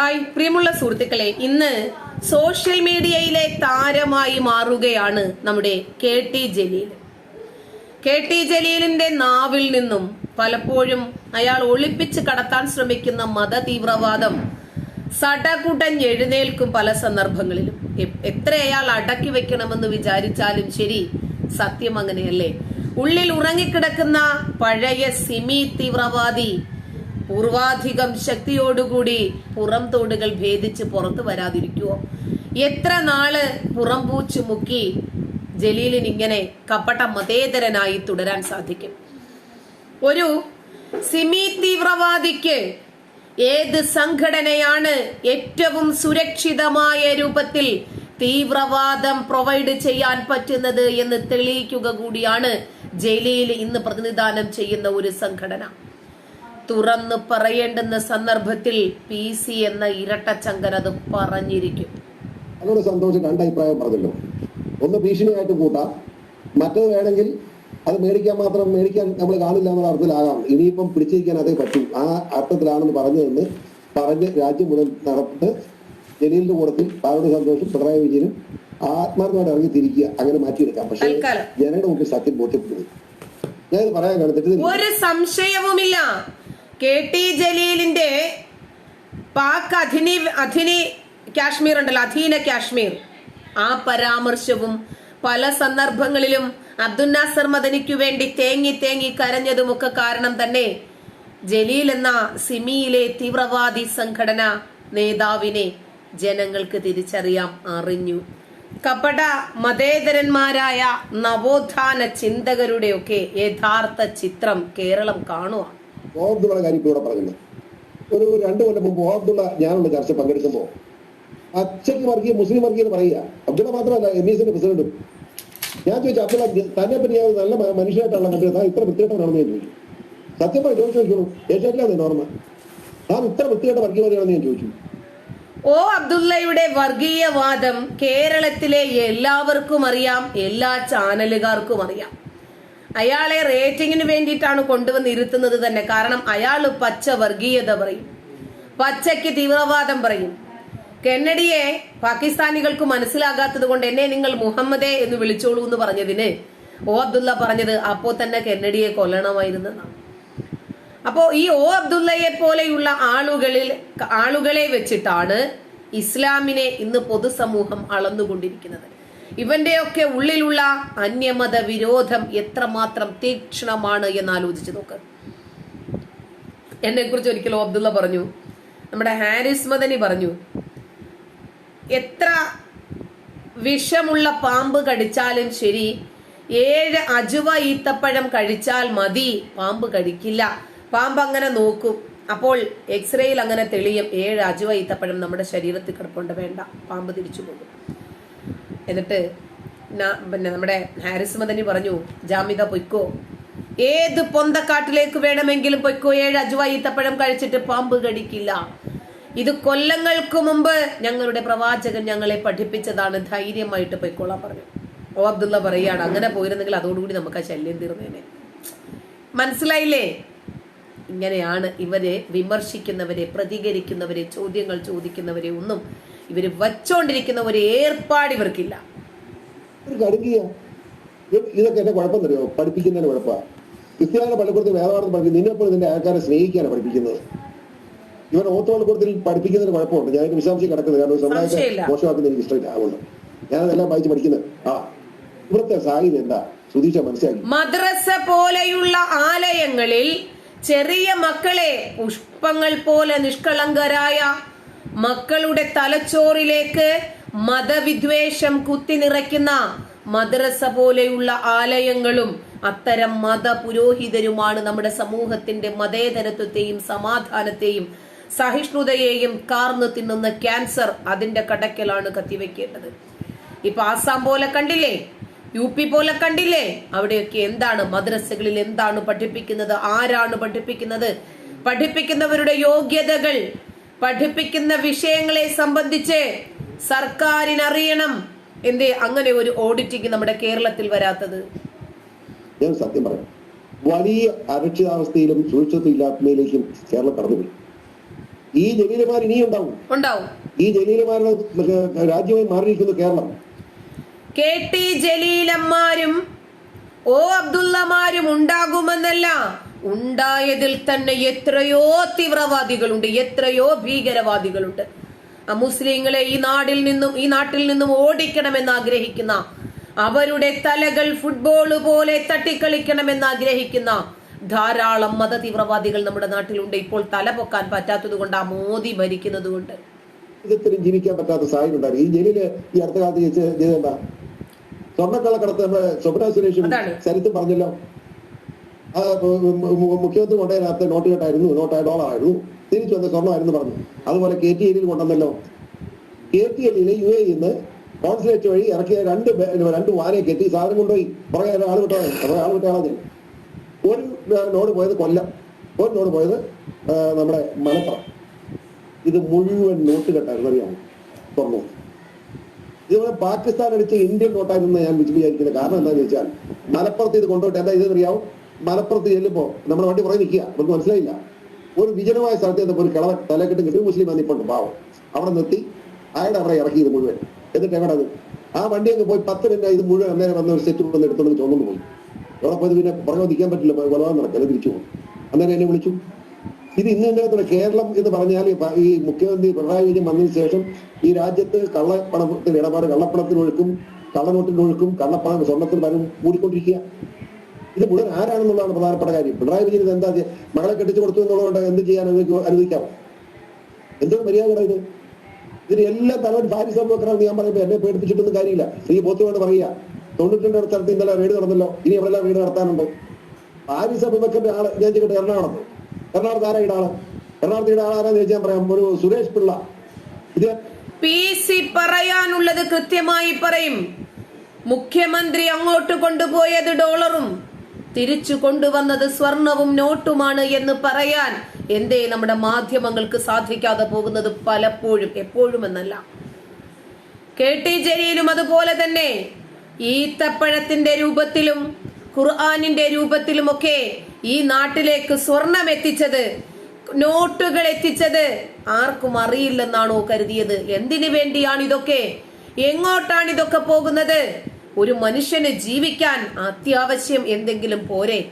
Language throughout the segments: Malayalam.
ഹായ് പ്രിയമുള്ള സുഹൃത്തുക്കളെ ഇന്ന് സോഷ്യൽ മീഡിയയിലെ താരമായി മാറുകയാണ് നമ്മുടെ K T Jaleel. K T ജലീലിന്റെ നാവിൽ നിന്നും പലപ്പോഴും അയാൾ ഒളിപ്പിച്ച് കടത്താൻ ശ്രമിക്കുന്ന മത തീവ്രവാദം സടകുടൻ എഴുന്നേൽക്കും പല സന്ദർഭങ്ങളിലും. എത്ര അയാൾ അടക്കി വെക്കണമെന്ന് വിചാരിച്ചാലും ശരി സത്യം അങ്ങനെയല്ലേ? ഉള്ളിൽ ഉറങ്ങിക്കിടക്കുന്ന പഴയ സിമി തീവ്രവാദി പൂർവാധികം ശക്തിയോടുകൂടി പുറം തോടുകൾ ഭേദിച്ച് പുറത്തു വരാതിരിക്കുവോ? എത്ര നാൾ പുറംപൂച്ചു മുക്കി ജലീലിന് ഇങ്ങനെ കപട മതേതരനായി തുടരാൻ സാധിക്കും? ഒരു സിമി തീവ്രവാദിക്ക് ഏത് സംഘടനയാണ് ഏറ്റവും സുരക്ഷിതമായ രൂപത്തിൽ തീവ്രവാദം പ്രൊവൈഡ് ചെയ്യാൻ പറ്റുന്നത് എന്ന് തെളിയിക്കുക കൂടിയാണ് ജലീൽ ഇന്ന് പ്രതിനിധാനം ചെയ്യുന്ന ഒരു സംഘടന. തുറന്നു പറയേണ്ടുന്ന സന്ദർഭത്തിൽ പി സി എന്ന ഇരട്ടച്ചങ്കൻ അത് പറഞ്ഞിരിക്കും. അതൊരു സന്തോഷം രണ്ട് അഭിപ്രായം പറഞ്ഞല്ലോ. ഒന്ന് ഭീഷണിയായിട്ട് കൂട്ടാം. മറ്റത് വേണമെങ്കിൽ അത് മേടിക്കാൻ മാത്രം മേടിക്കാൻ നമ്മൾ കാണില്ല എന്നുള്ള അർത്ഥത്തിലാകാം. ഇനിയിപ്പം പിടിച്ചിരിക്കാൻ അതേ പറ്റൂ. ആ അർത്ഥത്തിലാണെന്ന് പറഞ്ഞതെന്ന് പറഞ്ഞ് രാജ്യം മുതൽ നടത്ത് ജലീലിന്റെ കൂടത്തിൽ പാലോട് സന്തോഷം പിണറായി വിജയനും ആത്മാർത്ഥമായിട്ട് ഇറങ്ങി തിരിക്കുക അങ്ങനെ മാറ്റിയെടുക്കാം. പക്ഷേ ജനങ്ങളുടെ മുമ്പിൽ സത്യം ബോധ്യപ്പെടുന്നത് ഞാനിത് പറയാൻ കാണും ഒരു സംശയവുമില്ല. കെ ടി ജലീലിന്റെ പാക് അധിനി അധിനി കാശ്മീർ ഉണ്ടല്ലോ അധീന കാശ്മീർ. ആ പരാമർശവും പല സന്ദർഭങ്ങളിലും അബ്ദുന്നാസർ മദനിക്കു വേണ്ടി തേങ്ങി തേങ്ങി കരഞ്ഞതുമൊക്കെ കാരണം തന്നെ ജലീൽ എന്ന സിമിയിലെ തീവ്രവാദി സംഘടന നേതാവിനെ ജനങ്ങൾക്ക് തിരിച്ചറിയാം അറിഞ്ഞു. കപട മതേതരന്മാരായ നവോത്ഥാന ചിന്തകരുടെയൊക്കെ യഥാർത്ഥ ചിത്രം കേരളം കാണുക ഓബ്ദുള്ള കാര്യം ഇവിടെ പറഞ്ഞത് ഒരു രണ്ട് കൊല്ലം മുമ്പ് ഓബ്ദുള്ള ഞാനുള്ള ചർച്ച പങ്കെടുക്കുമ്പോൾ അച്ഛൻ വർഗീയ മുസ്ലിം വർഗീയ എന്ന് പറയുക. അബ്ദുള്ള മാത്രമല്ല എം ഇ എസിന്റെ പ്രസിഡന്റും. ഞാൻ ചോദിച്ചു അബ്ദുള്ള തന്നെ പറ്റി നല്ല മനുഷ്യനായിട്ടാണ് മറ്റേ താൻ ഇത്ര വൃത്തികെട്ടവനാണെന്ന് ഞാൻ ചോദിച്ചു. സത്യമായി ചോദിച്ചു നോക്കിയോളൂ ഏഷ്യാറ്റിലാണ് നോർമ താൻ ഇത്ര വൃത്തികെട്ട വർഗീയവാദിയാണെന്ന് ഞാൻ ചോദിച്ചു. ഓ അബ്ദുള്ളയുടെ വർഗീയവാദം കേരളത്തിലെ എല്ലാവർക്കും അറിയാം എല്ലാ ചാനലുകാർക്കും അറിയാം. അയാളെ റേറ്റിങ്ങിന് വേണ്ടിയിട്ടാണ് കൊണ്ടുവന്ന് ഇരുത്തുന്നത് തന്നെ. കാരണം അയാൾ പച്ച വർഗീയത പറയും. പച്ചയ്ക്ക് തീവ്രവാദം പറയും. കെന്നഡിയെ പാകിസ്ഥാനികൾക്ക് മനസ്സിലാകാത്തത് കൊണ്ട് എന്നെ നിങ്ങൾ മുഹമ്മദേ എന്ന് വിളിച്ചോളൂ എന്ന് പറഞ്ഞതിന് ഓ അബ്ദുള്ള പറഞ്ഞത് അപ്പോ തന്നെ കെന്നഡിയെ കൊല്ലണമായിരുന്നു അപ്പോ ഈ ഒ അബ്ദുള്ളയെ പോലെയുള്ള ആളുകളിൽ ആളുകളെ വെച്ചിട്ടാണ് ഇസ്ലാമിനെ ഇന്ന് പൊതുസമൂഹം അളന്നുകൊണ്ടിരിക്കുന്നത്. ഇവന്റെയൊക്കെ ഉള്ളിലുള്ള അന്യമത വിരോധം എത്രമാത്രം തീക്ഷണമാണ് എന്ന് ആലോചിച്ച് നോക്ക്. എന്നെ കുറിച്ച് ഒരിക്കലും അബ്ദുള്ള പറഞ്ഞു. നമ്മുടെ ഹാരിസ് മദനി പറഞ്ഞു. എത്ര വിഷമുള്ള പാമ്പ് കടിച്ചാലും ശരി ഏഴ് അജുവ ഈത്തപ്പഴം കഴിച്ചാൽ മതി പാമ്പ് കടിക്കില്ല. പാമ്പ് അങ്ങനെ നോക്കും. അപ്പോൾ എക്സ്റേയിൽ അങ്ങനെ തെളിയും ഏഴ് അജുവ ഈത്തപ്പഴം നമ്മുടെ ശരീരത്തിൽ കിടപ്പുണ്ട് വേണ്ട പാമ്പ് തിരിച്ചു പോകും. എന്നിട്ട് പിന്നെ നമ്മുടെ ഹാരിസ് മദനി പറഞ്ഞു ജാമിത പൊയ്ക്കോ. ഏത് പൊന്തക്കാട്ടിലേക്ക് വേണമെങ്കിലും പൊയ്ക്കോ. ഏഴ് അജുവ ഈത്തപ്പഴം കഴിച്ചിട്ട് പാമ്പ് കടിക്കില്ല. ഇത് കൊല്ലങ്ങൾക്ക് മുമ്പ് ഞങ്ങളുടെ പ്രവാചകൻ ഞങ്ങളെ പഠിപ്പിച്ചതാണ്. ധൈര്യമായിട്ട് പൊയ്ക്കോളാൻ പറഞ്ഞു. ഓ അബ്ദുള്ള പറയാണ് അങ്ങനെ പോയിരുന്നെങ്കിൽ അതോടുകൂടി നമുക്ക് ആ ശല്യം തീർന്നേനെ. മനസ്സിലായില്ലേ? ഇങ്ങനെയാണ് ഇവരെ വിമർശിക്കുന്നവരെ പ്രതികരിക്കുന്നവരെ ചോദ്യങ്ങൾ ചോദിക്കുന്നവരെ ഒന്നും ഇവർ വച്ചോണ്ടിരിക്കുന്ന ഒരു ഏർപ്പാട് ഇവർക്കില്ല. ഒരു ഇതൊക്കെ എന്റെ കുഴപ്പം തരുമോ പഠിപ്പിക്കുന്നതിന് കുഴപ്പമാണ് ക്രിസ്ത്യാനിയുടെ പള്ളിക്കൂടത്തിൽ വേദപാഠം പഠിപ്പിക്കും നിന്നെപ്പോഴും നിന്റെ ആൾക്കാരെ സ്നേഹിക്കാനാണ് പഠിപ്പിക്കുന്നത്. ഇവൻ ഓത്ത് പള്ളിക്കൂടത്തിൽ പഠിപ്പിക്കുന്നതിന് കുഴപ്പമുണ്ട്. ഞാൻ വിശാംശം കിടക്കുന്നത് കാരണം സമുദായത്തെ. മോശമാക്കുന്ന എനിക്ക് ഇഷ്ടമില്ല. ഞാനതെല്ലാം വായിച്ച് പഠിക്കുന്നത്. ആ ഇവിടുത്തെ സാഹചര്യം എന്താ? സുധീഷ മനസ്സിലാക്കി. മദ്രസ പോലെയുള്ള ആലയങ്ങളിൽ ചെറിയ മക്കളെ പുഷ്പങ്ങൾ പോലെ നിഷ്കളങ്കരായ മക്കളുടെ തലച്ചോറിലേക്ക് മതവിദ്വേഷം കുത്തിനിറയ്ക്കുന്ന മദ്രസ പോലെയുള്ള ആലയങ്ങളും അത്തരം മത പുരോഹിതരുമാണ് നമ്മുടെ സമൂഹത്തിന്റെ മതേതരത്വത്തെയും സമാധാനത്തെയും സഹിഷ്ണുതയെയും കാർന്നു തിന്നുന്ന ക്യാൻസർ അതിന്റെ കടക്കലാണ് കത്തിവെക്കേണ്ടത്. ഇപ്പൊ ആസാം പോലെ കണ്ടില്ലേ? യു പി പോലെ കണ്ടില്ലേ? അവിടെയൊക്കെ എന്താണ്? മദ്രസകളിൽ എന്താണ് പഠിപ്പിക്കുന്നത്? ആരാണ് പഠിപ്പിക്കുന്നത്? പഠിപ്പിക്കുന്നവരുടെ യോഗ്യതകൾ പഠിപ്പിക്കുന്ന വിഷയങ്ങളെ സംബന്ധിച്ച് സർക്കാരിനറിയണം. എന്തേ അങ്ങനെ ഒരു ഓഡിറ്റിംഗ് നമ്മുടെ കേരളത്തിൽ വരാത്തത്? ഞാൻ സത്യം പറയാം. വലിയ അരക്ഷിതാവസ്ഥയിലും സുരക്ഷിതത്വം ഇല്ലാത്തതിലേക്കും കേരളം കടന്നുപോയി. ഈ ജലീലമാർ ഇനിയും ഉണ്ടാവും. ഉണ്ടാവും. ഈ ജലീലമാരുടെ രാജ്യമായി മാറിയിരിക്കുന്നു കേരളം. കെ ടി ജലീലന്മാരും ഓ അബ്ദുള്ളമാരും ഉണ്ടാകുമെന്നല്ല ഉണ്ടായതിൽ തന്നെ എത്രയോ തീവ്രവാദികളുണ്ട് എത്രയോ ഭീകരവാദികളുണ്ട്. ആ മുസ്ലിങ്ങളെ ഈ നാടിൽ നിന്നും ഈ നാട്ടിൽ നിന്നും ഓടിക്കണമെന്ന് ആഗ്രഹിക്കുന്ന അവരുടെ തലകൾ ഫുട്ബോൾ പോലെ തട്ടിക്കളിക്കണമെന്ന് ആഗ്രഹിക്കുന്ന ധാരാളം മത തീവ്രവാദികൾ നമ്മുടെ നാട്ടിലുണ്ട്. ഇപ്പോൾ തല പൊക്കാൻ പറ്റാത്തത് കൊണ്ട് ആ മോദി ഭരിക്കുന്നത് കൊണ്ട്. ജീവിക്കാൻ പറ്റാത്ത സാഹചര്യം ഉണ്ടായിരുന്നു. ഈ ജയിലിൽ ഈ അടുത്ത കാലത്ത് ചെയ്ത ചെയ്തെന്താ സ്വർണക്കള്ളക്കടത്ത് നമ്മുടെ സ്വപ്ന സുരേഷും. സരിത്തും പറഞ്ഞല്ലോ. മുഖ്യമന്ത്രി കൊണ്ടുവരാത്ത നോട്ട് കെട്ടായിരുന്നു നോട്ടായ ഡോളറായിരുന്നു. തിരിച്ചു വന്ന സ്വർണമായിരുന്നു പറഞ്ഞു. അതുപോലെ കെ ടി എല്ലിൽ കൊണ്ടുവന്നല്ലോ. കെ ടി എല്ലിൽ യു എ ഇന്ന് കോൺസുലേറ്റ് വഴി ഇറക്കിയ രണ്ട് രണ്ട് വാനയെ കെട്ടി സാധനം കൊണ്ടുപോയി. പുറകെ ആൾ വിട്ടാണ് ആൾ വിട്ടാളെ ഒരു നോട് പോയത് കൊല്ലം. ഒരു നോട് പോയത് നമ്മുടെ മലപ്പുറം. ഇത് മുഴുവൻ നോട്ട് കെട്ടായിരുന്നു അറിയാമോ? തുറന്നു ഇതുപോലെ പാകിസ്ഥാൻ അടിച്ച ഇന്ത്യൻ നോട്ടായിരുന്നു ഞാൻ വിചാ- വിചാരിക്കുന്നത്. കാരണം എന്താണെന്ന് വെച്ചാൽ മലപ്പുറത്ത് ഇത് കൊണ്ടുപോയിട്ട് എന്താ ഇത് അറിയാവും? മലപ്പുറത്ത് ചെല്ലുമ്പോ നമ്മുടെ വണ്ടി പുറകെ നിൽക്കുക. നമുക്ക് മനസ്സിലായില്ല. ഒരു വിജനമായ സ്ഥലത്ത് ചെന്നപ്പോൾ ഒരു കിളവൻ തലക്കെട്ട് കിട്ടി. മുസ്ലിം വന്നിപ്പുണ്ട് പാവം. അവിടെ നിർത്തി. അയാളുടെ അവിടെ ഇറക്കി ഇത് മുഴുവൻ. എന്നിട്ട് എവിടെ അത് ആ വണ്ടി അങ്ങ് പോയി പത്ത് മിനിറ്റ് ഇത് മുഴുവൻ അന്നേരം വന്ന ഒരു സെറ്റ് കൊണ്ടുവന്ന് എടുത്തോണ്ട് ചോന്നു പോയി. അവിടെ പോയത് പിന്നെ പുറകെ നിൽക്കാൻ പറ്റില്ല. കൊലവാൻ നടക്കല്ല തിരിച്ചു പോകും അന്നേരം എന്നെ വിളിച്ചു. ഇത് ഇന്ന് ഇതിനകത്തുള്ള കേരളം എന്ന് പറഞ്ഞാൽ ഈ മുഖ്യമന്ത്രി പിണറായി വിജയൻ വന്നതിന് ശേഷം ഈ രാജ്യത്ത് കള്ളപ്പണത്തിന് ഇടപാട് കള്ളപ്പണത്തിനൊഴുക്കും കള്ളനോട്ടിനൊഴുക്കും കള്ളപ്പണം സ്വർണത്തിന് വരും കൂടിക്കൊണ്ടിരിക്കുക ഇത് മുഴുവൻ ആരാണെന്നുള്ളതാണ് പ്രധാനപ്പെട്ട കാര്യം. പിണറായി വിജയൻ എന്താ മകളെ കെട്ടിച്ചു കൊടുത്തു എന്നുള്ളതുകൊണ്ട് എന്ത് ചെയ്യാൻ അനുവദിക്കോ- അനുവദിക്കാമോ എന്തൊരു മര്യാദ ഇത്. ഇതിന് എല്ലാ തലവൻ ഭാര്യ സംഭവക്കറാണെന്ന് ഞാൻ പറയുമ്പോൾ എന്നെ പേടിപ്പിച്ചിട്ടൊന്നും കാര്യമില്ല. ഈ ബോധ്യമായിട്ട് പറയുക. തൊണ്ണൂറ്റിരണ്ട് സ്ഥലത്ത് ഇന്നലെ റെയ്ഡ് നടന്നല്ലോ. ഇനി എവിടെല്ലാം റെയ്ഡ് നടത്താനുണ്ട്? ഭാര്യ അബുബക്കറിന്റെ ആൾ ഞാൻ ചെയ്തിട്ട് എറണാകുളത്ത്. എറണാകുളത്ത് ആരാ ഇടാൾ എറണാകുളത്ത് ആളാരാന്ന് ചോദിച്ചാൽ പറയാം. ഒരു സുരേഷ് പിള്ള. ഇത് പി സി പറയാനുള്ളത് കൃത്യമായി പറയും. മുഖ്യമന്ത്രി അങ്ങോട്ട് കൊണ്ടുപോയത് ഡോളറും. തിരിച്ചു കൊണ്ടുവന്നത് സ്വർണവും നോട്ടുമാണ് എന്ന് പറയാൻ എന്തേ നമ്മുടെ മാധ്യമങ്ങൾക്ക് സാധിക്കാതെ പോകുന്നത് പലപ്പോഴും എപ്പോഴും എന്നല്ല. കെ ടി ജലീലും അതുപോലെ തന്നെ ഈത്തപ്പഴത്തിന്റെ രൂപത്തിലും ഖുർആാനിന്റെ രൂപത്തിലുമൊക്കെ ഈ നാട്ടിലേക്ക് സ്വർണം എത്തിച്ചത് നോട്ടുകൾ എത്തിച്ചത് ആർക്കും അറിയില്ലെന്നാണോ കരുതിയത്? എന്തിനു വേണ്ടിയാണ് ഇതൊക്കെ എങ്ങോട്ടാണ് ഇതൊക്കെ പോകുന്നത്? ഒരു മനുഷ്യന് ജീവിക്കാൻ അത്യാവശ്യം എന്തെങ്കിലും പോരെ.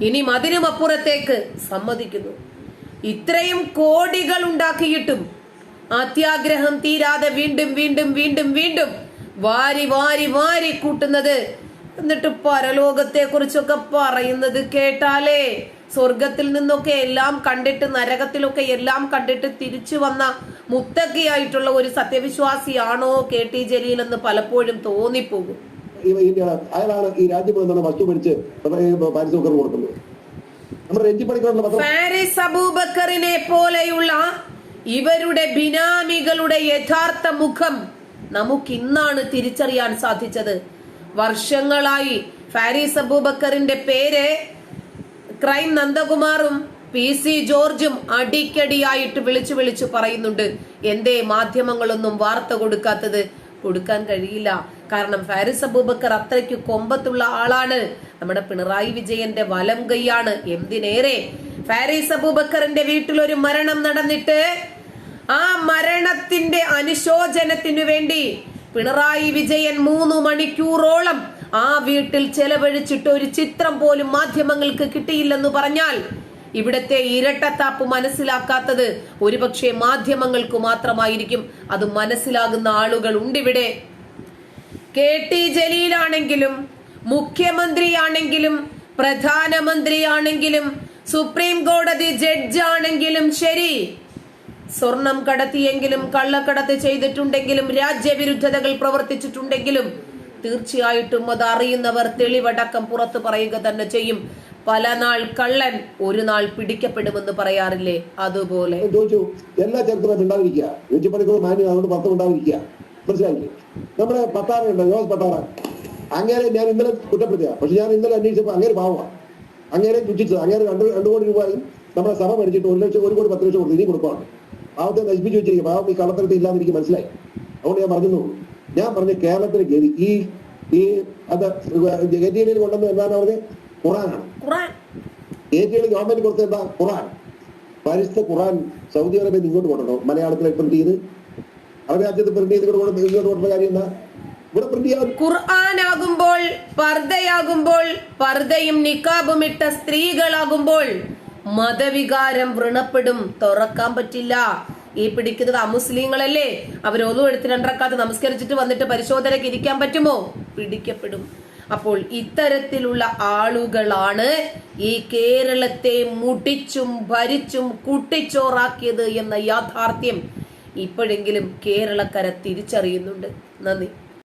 ഇനി മതിനും അപ്പുറത്തേക്ക് സമ്മതിക്കുന്നു. ഇത്രയും കോടികൾ ഉണ്ടാക്കിയിട്ടും അത്യാഗ്രഹം തീരാതെ വീണ്ടും വീണ്ടും വീണ്ടും വീണ്ടും വാരി വാരി വാരി കൂട്ടുന്നത്. എന്നിട്ട് പരലോകത്തെ കുറിച്ചൊക്കെ പറയുന്നത് കേട്ടാലേ സ്വർഗത്തിൽ നിന്നൊക്കെ എല്ലാം കണ്ടിട്ട് നരകത്തിലൊക്കെ എല്ലാം കണ്ടിട്ട് തിരിച്ചു വന്ന മുത്തക്കയായിട്ടുള്ള ഒരു സത്യവിശ്വാസിയാണോ കെ ടി ജലീൽ എന്ന് പലപ്പോഴും തോന്നിപ്പോകും. അയാളാണ് ഈ രാജ്യം എന്നുള്ള വസ്തു പഠിച്ച് പാരീസ് കൊടുക്കുന്നത്. ഫാരിസ് അബൂബക്കറിനെ പോലെയുള്ള ഇവരുടെ ബിനാമികളുടെ യഥാർത്ഥ മുഖം നമുക്കിന്നാണ് തിരിച്ചറിയാൻ സാധിച്ചത്. വർഷങ്ങളായി ഫാരിസ് അബൂബക്കറിന്റെ പേര് ക്രൈം നന്ദകുമാറും പി സി ജോർജും അടിക്കടിയായിട്ട് വിളിച്ചു വിളിച്ചു പറയുന്നുണ്ട്. എന്തേ മാധ്യമങ്ങളൊന്നും വാർത്ത കൊടുക്കാത്തത്? കൊടുക്കാൻ കഴിയില്ല. കാരണം ഫാരിസ് അബൂബക്കർ അത്രയ്ക്ക് കൊമ്പത്തുള്ള ആളാണ്. നമ്മുടെ പിണറായി വിജയന്റെ വലം കൈയാണ്. എന്തിനേറെ? ഫാരിസ് അബൂബക്കറിന്റെ വീട്ടിൽ ഒരു മരണം നടന്നിട്ട് ആ മരണത്തിന്റെ അനുശോചനത്തിനു വേണ്ടി പിണറായി വിജയൻ മൂന്ന് മണിക്കൂറോളം ആ വീട്ടിൽ ചെലവഴിച്ചിട്ട് ഒരു ചിത്രം പോലും മാധ്യമങ്ങൾക്ക് കിട്ടിയില്ലെന്ന് പറഞ്ഞാൽ ഇവിടത്തെ ഇരട്ടത്താപ്പ് മനസ്സിലാക്കാത്തത് ഒരുപക്ഷെ മാധ്യമങ്ങൾക്ക് മാത്രമായിരിക്കും. അത് മനസ്സിലാകുന്ന ആളുകൾ ഉണ്ടിവിടെ. കെ ടി ജലീലാണെങ്കിലും മുഖ്യമന്ത്രിയാണെങ്കിലും പ്രധാനമന്ത്രിയാണെങ്കിലും സുപ്രീം കോടതി ജഡ്ജാണെങ്കിലും ശരി. സ്വർണം കടത്തിയെങ്കിലും കള്ളക്കടത്ത് ചെയ്തിട്ടുണ്ടെങ്കിലും രാജ്യവിരുദ്ധതകൾ പ്രവർത്തിച്ചിട്ടുണ്ടെങ്കിലും തീർച്ചയായിട്ടും അത് അറിയുന്നവർ തെളിവടക്കം പുറത്തു പറയുക തന്നെ ചെയ്യും. പല നാൾ കള്ളൻ ഒരു നാൾ പിടിക്കപ്പെടുമെന്ന് പറയാറില്ലേ? അതുപോലെ. ചോദിച്ചു എല്ലാ ചരിത്രവും അങ്ങേരെ ഞാൻ ഇന്നലെ കുറ്റപ്പെടുത്തിയ പക്ഷെ ഞാൻ ഇന്നലെ അന്വേഷിച്ചപ്പോൾ അങ്ങേര് പാവമാണ്. അങ്ങേരെ തുച്ഛിച്ചത്. അങ്ങേര് രണ്ട് രണ്ട് കോടി രൂപയും നമ്മുടെ സഭ മേടിച്ചിട്ട് ഒരു ലക്ഷം ഒരു കോടി പത്ത് ലക്ഷം കൊടുത്ത് ഇനി കൊടുക്കുകയാണ് പാവത്തെ നശിപ്പിച്ചു വെച്ചിരിക്കും പാവം ഈ കള്ളത്തരത്തിൽ ഇല്ലാന്ന് എനിക്ക് മനസ്സിലായി? അതുകൊണ്ട് ഞാൻ പറഞ്ഞെന്നുള്ളൂ ഞാൻ പറഞ്ഞു കേരളത്തിൽ ഗതി ഈ ഈ അത് ഗതിയിൽ കൊണ്ടുവന്ന് എന്താണ് പറഞ്ഞത് ഖുറാനാണ് ഏറ്റവും ഗവൺമെന്റ് കൊടുത്തത് എന്താ? ഖുറാൻ പരിശുദ്ധ ഖുറാൻ സൗദി അറേബ്യയിൽ ഇങ്ങോട്ട് കൊണ്ടോ മലയാളത്തിൽ പ്രിന്റ് ചെയ്ത്. അറബ് രാജ്യത്ത് പ്രിന്റ് ചെയ്ത് ഇങ്ങോട്ട് കൊണ്ട് ഇങ്ങോട്ട് കൊണ്ടുള്ള കാര്യം എന്താ? ഇവിടെ പ്രിന്റ് ചെയ്യാൻ ഖുർആനാകുമ്പോൾ പർദ്ദയാകുമ്പോൾ പർദ്ദയും നിക്കാബും ഇട്ട സ്ത്രീകളാകുമ്പോൾ മതവികാരം വ്രണപ്പെടും തുറക്കാൻ പറ്റില്ല. ഈ പിടിക്കുന്നത് അമുസ്ലിങ്ങളല്ലേ അവർ ഒന്നും എടുത്ത് രണ്ടരക്കാത്ത് നമസ്കരിച്ചിട്ട് വന്നിട്ട് പരിശോധനയ്ക്ക് ഇരിക്കാൻ പറ്റുമോ? പിടിക്കപ്പെടും. അപ്പോൾ ഇത്തരത്തിലുള്ള ആളുകളാണ് ഈ കേരളത്തെ മുടിച്ചും ഭരിച്ചും കുട്ടിച്ചോറാക്കിയത് എന്ന യാഥാർത്ഥ്യം ഇപ്പോഴെങ്കിലും കേരളക്കര തിരിച്ചറിയുന്നുണ്ട്. നന്ദി.